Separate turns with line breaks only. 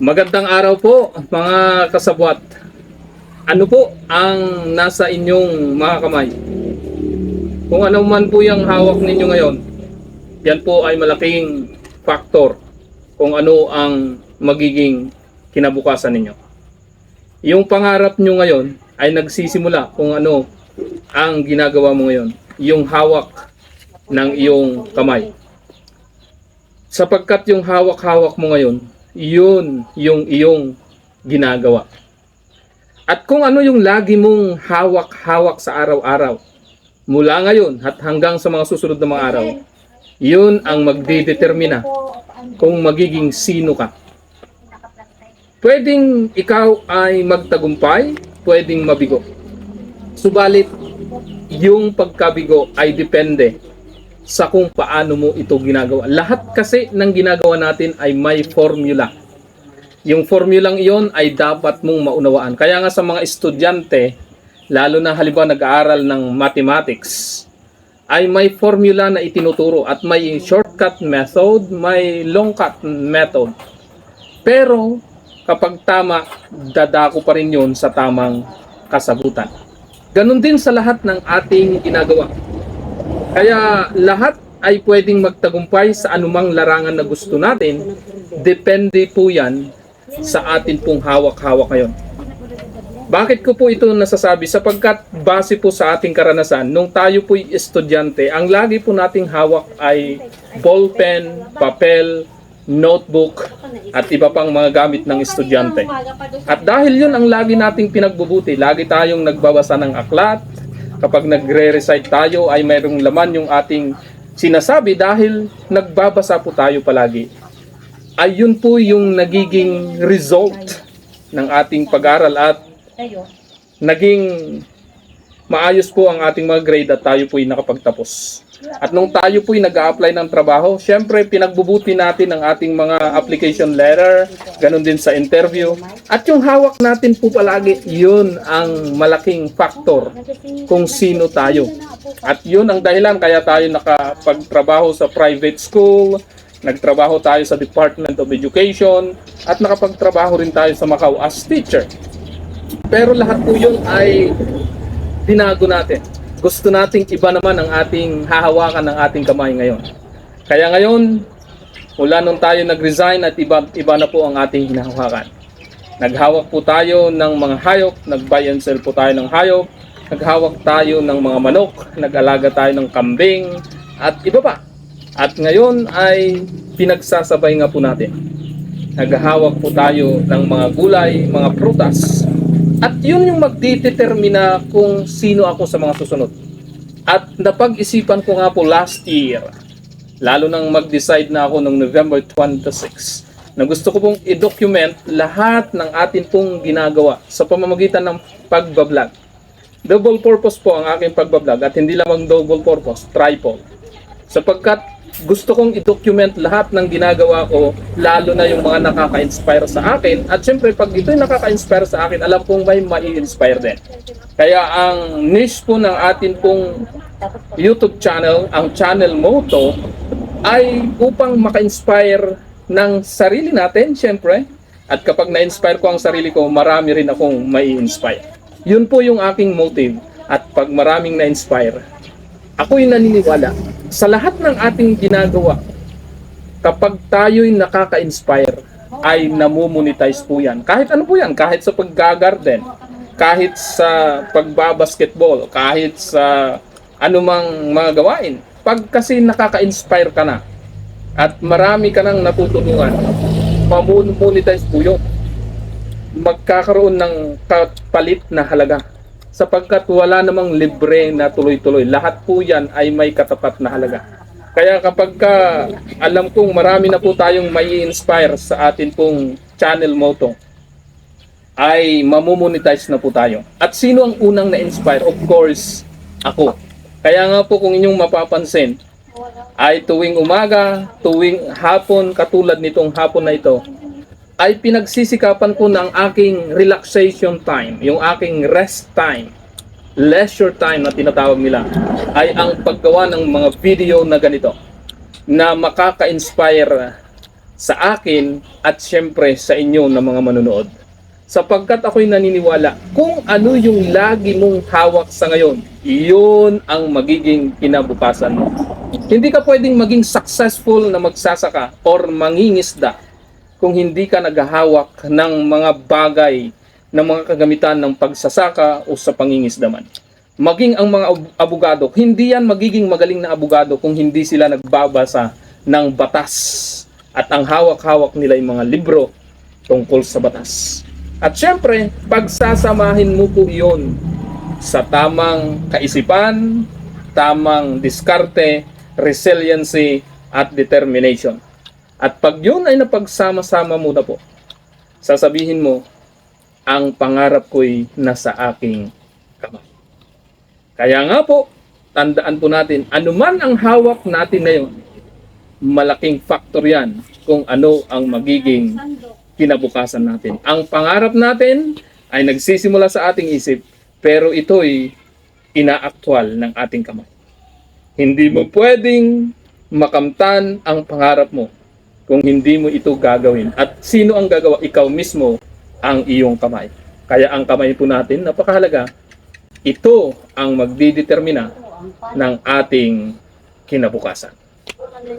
Magandang araw po mga kasabwat. Ano po ang nasa inyong mga kamay? Kung ano man po yung hawak ninyo ngayon, yan po ay malaking faktor kung ano ang magiging kinabukasan ninyo. Yung pangarap nyo ngayon ay nagsisimula kung ano ang ginagawa mo ngayon. Yung hawak ng iyong kamay. Sapagkat yung hawak-hawak mo ngayon, yun yung iyong ginagawa. At kung ano yung lagi mong hawak-hawak sa araw-araw, mula ngayon at hanggang sa mga susunod na mga araw, yun ang magdidetermina kung magiging sino ka. Pwedeng ikaw ay magtagumpay, pwedeng mabigo. Subalit, yung pagkabigo ay depende sa kung paano mo ito ginagawa. Lahat kasi ng ginagawa natin ay may formula. Yung formulang iyon ay dapat mong maunawaan. Kaya nga sa mga estudyante, lalo na halimbawa nag-aaral ng mathematics, ay may formula na itinuturo at may shortcut method, may long cut method. Pero kapag tama, dadako pa rin yun sa tamang kasabutan. Ganon din sa lahat ng ating ginagawa. Kaya lahat ay pwedeng magtagumpay sa anumang larangan na gusto natin. Depende po yan sa atin pong hawak-hawak ngayon. Bakit ko po ito nasasabi? Sapagkat base po sa ating karanasan, nung tayo po'y estudyante, ang lagi po nating hawak ay ballpen, papel, notebook, at iba pang mga gamit ng estudyante. At dahil yun ang lagi nating pinagbubuti, lagi tayong nagbabasa ng aklat, kapag nagre-recite tayo ay mayroong laman yung ating sinasabi dahil nagbabasa po tayo palagi. Ay yun po yung nagiging result ng ating pag-aral at naging maayos po ang ating mga grade at tayo po'y nakapagtapos. At nung tayo po'y nag apply ng trabaho, syempre pinagbubuti natin ang ating mga application letter, ganun din sa interview. At yung hawak natin po palagi, yun ang malaking factor kung sino tayo. At yun ang dahilan kaya tayo nakapagtrabaho sa private school, nagtrabaho tayo sa Department of Education, at nakapagtrabaho rin tayo sa Macau as teacher. Pero lahat po yun ay tinago natin. Gusto nating iba naman ang ating hahawakan ng ating kamay ngayon. Kaya ngayon, mula nung tayo nag-resign at iba, iba na po ang ating hinahawakan. Naghawak po tayo ng mga hayop, nag-buy and sell po tayo ng hayop, naghawak tayo ng mga manok, nag-alaga tayo ng kambing, at iba pa. At ngayon ay pinagsasabay nga po natin. Naghahawak po tayo ng mga gulay, mga prutas, at yun yung magdedetermina kung sino ako sa mga susunod. At napag-isipan ko nga po last year, lalo nang mag-decide na ako noong November 26, na gusto ko pong i-document lahat ng atin pong ginagawa sa pamamagitan ng pagbablog. Double purpose po ang aking pagbablog at hindi lamang double purpose, triple. Sapagkat gusto kong i-document lahat ng ginagawa ko, lalo na yung mga nakaka-inspire sa akin. At syempre, pag ito'y nakaka-inspire sa akin, alam kong may mai-inspire din. Kaya ang niche po ng atin pong YouTube channel, ang channel motto, ay upang maka-inspire ng sarili natin, syempre. At kapag na-inspire ko ang sarili ko, marami rin akong mai-inspire. Yun po yung aking motive. At pag maraming na-inspire, ako'y naniniwala sa lahat ng ating ginagawa, kapag tayo'y nakaka-inspire, ay namumonetize po yan. Kahit ano po yan, kahit sa paggagarden, kahit sa pagbabasketball, kahit sa anumang mga gawain. Pag kasi nakaka-inspire ka na, at marami ka nang natutulungan, mamumonetize po yun. Magkakaroon ng kapalit na halaga sapagkat wala namang libre na tuloy-tuloy. Lahat po yan ay may katapat na halaga. Kaya kapag ka, alam kong marami na po tayong may inspire sa atin pong channel motto, ay mamumonetize na po tayo. At sino ang unang na-inspire? Of course, ako. Kaya nga po kung inyong mapapansin, ay tuwing umaga, tuwing hapon, katulad nitong hapon na ito, ay pinagsisikapan ko ng aking relaxation time, yung aking rest time, leisure time na tinatawag nila, ay ang paggawa ng mga video na ganito na makaka-inspire sa akin at syempre sa inyo na mga manonood. Sapagkat ako'y naniniwala kung ano yung lagi mong hawak sa ngayon, iyon ang magiging kinabukasan mo. Hindi ka pwedeng maging successful na magsasaka or mangingisda kung hindi ka naghahawak ng mga bagay ng mga kagamitan ng pagsasaka o sa pangingisda man. Maging ang mga ab- abogado, hindi yan magiging magaling na abogado kung hindi sila nagbabasa ng batas at ang hawak-hawak nila yung mga libro tungkol sa batas. At syempre, pagsasamahin mo po iyon sa tamang kaisipan, tamang diskarte, resiliency, at determination. At pag yun ay napagsama-sama mo na po, sasabihin mo, ang pangarap ko'y nasa aking kamay. Kaya nga po, tandaan po natin, anuman ang hawak natin ngayon, malaking factor yan kung ano ang magiging kinabukasan natin. Ang pangarap natin ay nagsisimula sa ating isip, pero ito'y inaaktwal ng ating kamay. Hindi mo pwedeng makamtan ang pangarap mo kung hindi mo ito gagawin. At sino ang gagawa? Ikaw mismo ang iyong kamay. Kaya ang kamay po natin, napakahalaga. Ito ang magdidetermina ng ating kinabukasan.